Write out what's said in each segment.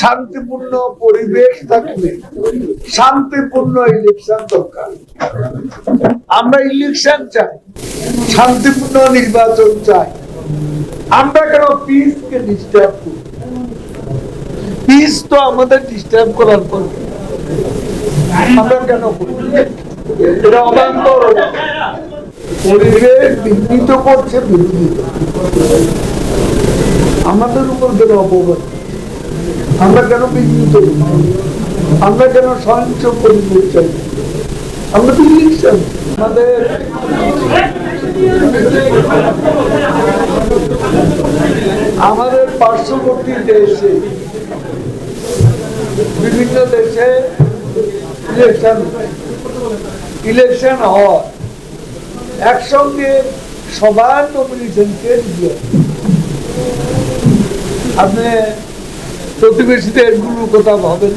শান্তিপূর্ণ পরিবেশ থাকলে শান্তিপূর্ণ ইলেকশন দরকার। আমরা ইলেকশন চাই, শান্তিপূর্ণ নির্বাচন চাই। আমরা কেন পিসকে ডিস্টার্ব করি পিস তো আমাদের ডিস্টার্ব করার পর। আমরা কেন পরিবেশ বিঘ্নিত করছে বিরোধী আমাদের উপর কেন অপবাদ আমরা কেন বিঘ্নিত আমরা কেন সহিংস পরিবেশ চাই? আমরা ইলেকশন। আমাদের আমাদের পার্শ্ববর্তী দেশে, বিভিন্ন দেশে ইলেকশন ইলেকশন হয়। একসঙ্গে সবার নমিনেশনকে দিয়ে। আপনি প্রতিবেশী দেশগুলোর কথা ভাবেন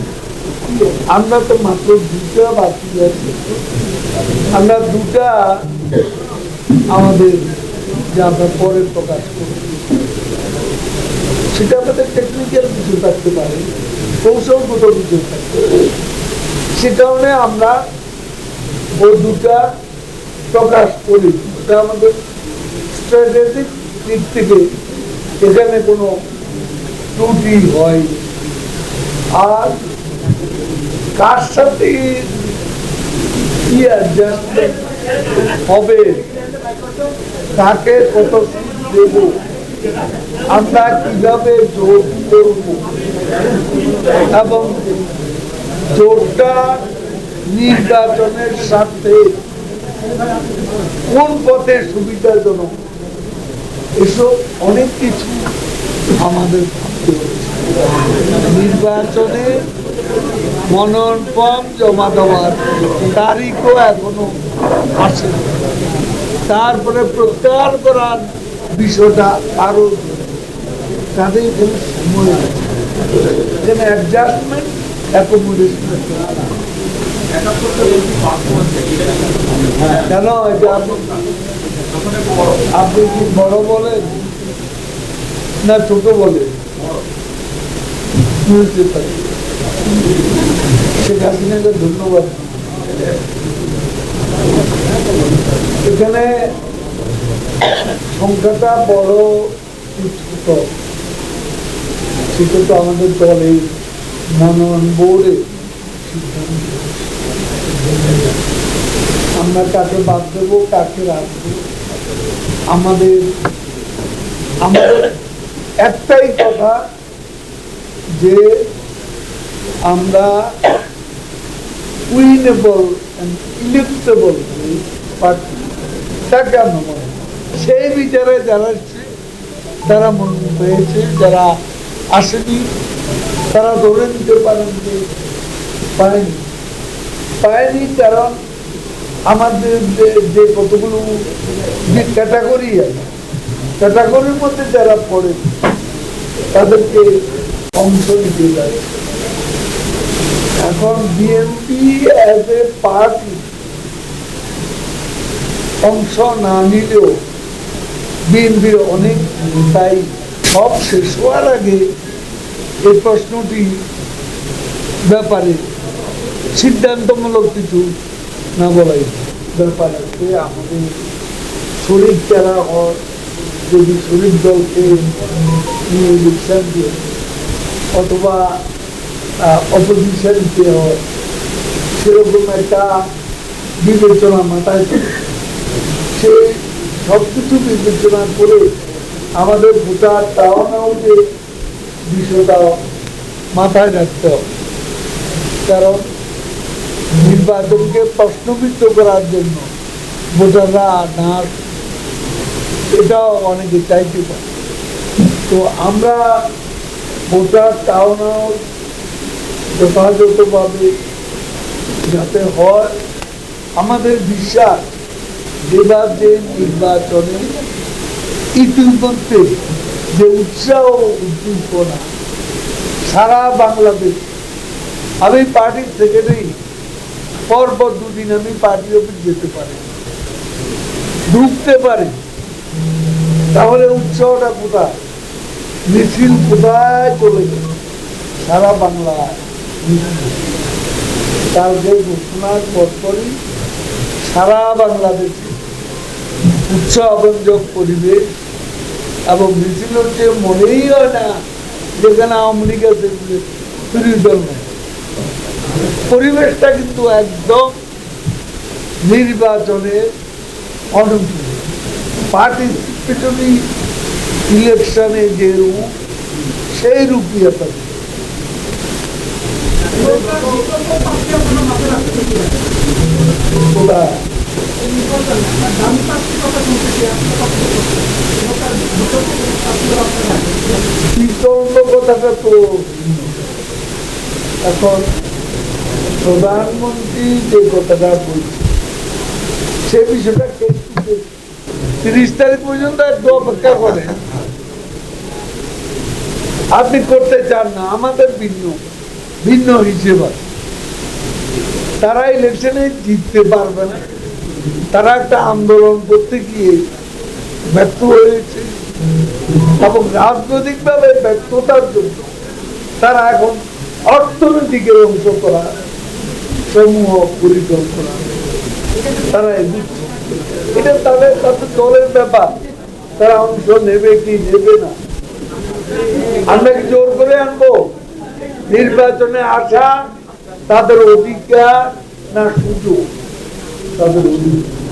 আমরা তো মাত্র দুটা বাকি আছে। আমরা দুটা আমাদের যে আমরা পরে প্রকাশ করি সেটা আমাদের টেকনিক্যাল কিছু থাকতে পারে, কৌশলগত কিছু থাকতে পারে। সে আমরা ওই দুটা প্রকাশ করি। আমাদের স্ট্র্যাটেজিক দিক থেকে এখানে কোনো ত্রুটি হয়। আর কার সাথে হবে, তাকে কত দেব। আমরা কীভাবে যোগ করব? এবং জোরটা নির্বাচনের সাথে কোন পথে সুবিধাজনক? এসব অনেক কিছু আমাদের। নির্বাচনে মনোনয়ন জমা দেওয়ার তারিখও এখনও আসে তারপরে প্রত্যাহার করার বিষয়টা আরও তাদের এখানে সময় অ্যাডজাস্টমেন্ট কেন এটা আপনি কি বড় বলেন না ছোট বলেন? শেখ হাসিনাকে ধন্যবাদ এখানে সংখ্যাটা বড় সেটা তো আমাদের দলে বোর্ডে আমরা কাকে বাদ দেবো, কাকে রাখব? আমাদের আমাদের একটাই কথা যে আমরা উইনেবল ইলেক্টেবল প্রার্থী তাকে আমরা মনে সেই বিচারে যারা তারা মনোনীত হয়েছে, যারা আসেনি, তারা ধরে নিতে পারেন যে পায়নি। পায়নি কারণ আমাদের যে যে কতগুলো যে ক্যাটাগরি আছে ক্যাটাগরির মধ্যে যারা পড়ে, তাদেরকে অংশ নিতে যায় এখন বিএনপি অ্যাজ এ পার্টি অংশ না নিলেও বিএনপির অনেক নেতাই সব শেষ হওয়ার আগে এই প্রশ্নটি ব্যাপারে সিদ্ধান্তমূলক কিছু না বলাই ব্যাপার আমাদের শরীর যারা হয়, যদি শরীর দলকে নিয়ে ইলেকশন দিয়ে অথবা অপোজিশনকে হয় সেরকম একটা বিবেচনা মাথায়। সে সব কিছু বিবেচনা করে আমাদের ভোটার তাও নাও যে বিষয়টা মাথায় রাখতে হবে কারণ নির্বাচনকে প্রশ্নবিদ্ধ করার জন্য ভোটাররা না এটাও অনেকে চাইতে পারে তো আমরা ভোটার টাউন হাউস যথাযথভাবে যাতে হয়। আমাদের বিশ্বাস এবার যে নির্বাচনে ইতিমধ্যে যে উৎসাহ উদ্দীপনা সারা বাংলাদেশ আমি পার্টির সেক্রেটারি পরপর দুদিন আমি পার্টি অফিস যেতে পারি। ঢুকতে পারি। তাহলে উৎসাহটা কোথায়? মিছিল কোথায় চলে গেল সারা বাংলায় কালকে ঘোষণার পরপরই সারা বাংলাদেশে উৎসবঞ্জক পরিবেশ এবং মিছিল হচ্ছে মনেই হয় না, যেখানে আওয়ামী লীগ আছে দল নেই। পরিবেশটা কিন্তু একদম নির্বাচনের অনুকূল পার্টিসিপেটরি যে রূপ সেই তো এখন প্রধানমন্ত্রী যে কথাটা বলছে, সে বিষয়টা তিরিশ তারিখ পর্যন্ত একটু অপেক্ষা করেন আপনি করতে চান না, আমাদের ভিন্ন ভিন্ন হিসেব তারা ইলেকশনে জিততে পারবে না। তারা একটা আন্দোলন করতে গিয়ে ব্যর্থ হয়েছে। এবং রাজনৈতিক ভাবে ব্যর্থতার জন্য তারা এখন অর্থনৈতিকের অংশ করা, সমূহ পরিকল্পনা তারা এটা তাদের তাদের দলের ব্যাপার। তারা অংশ নেবে কি নেবে না। আমরা জোর করে আনব। নির্বাচনে আসা তাদের অধিকার না সুযোগ তাদের অধিকার।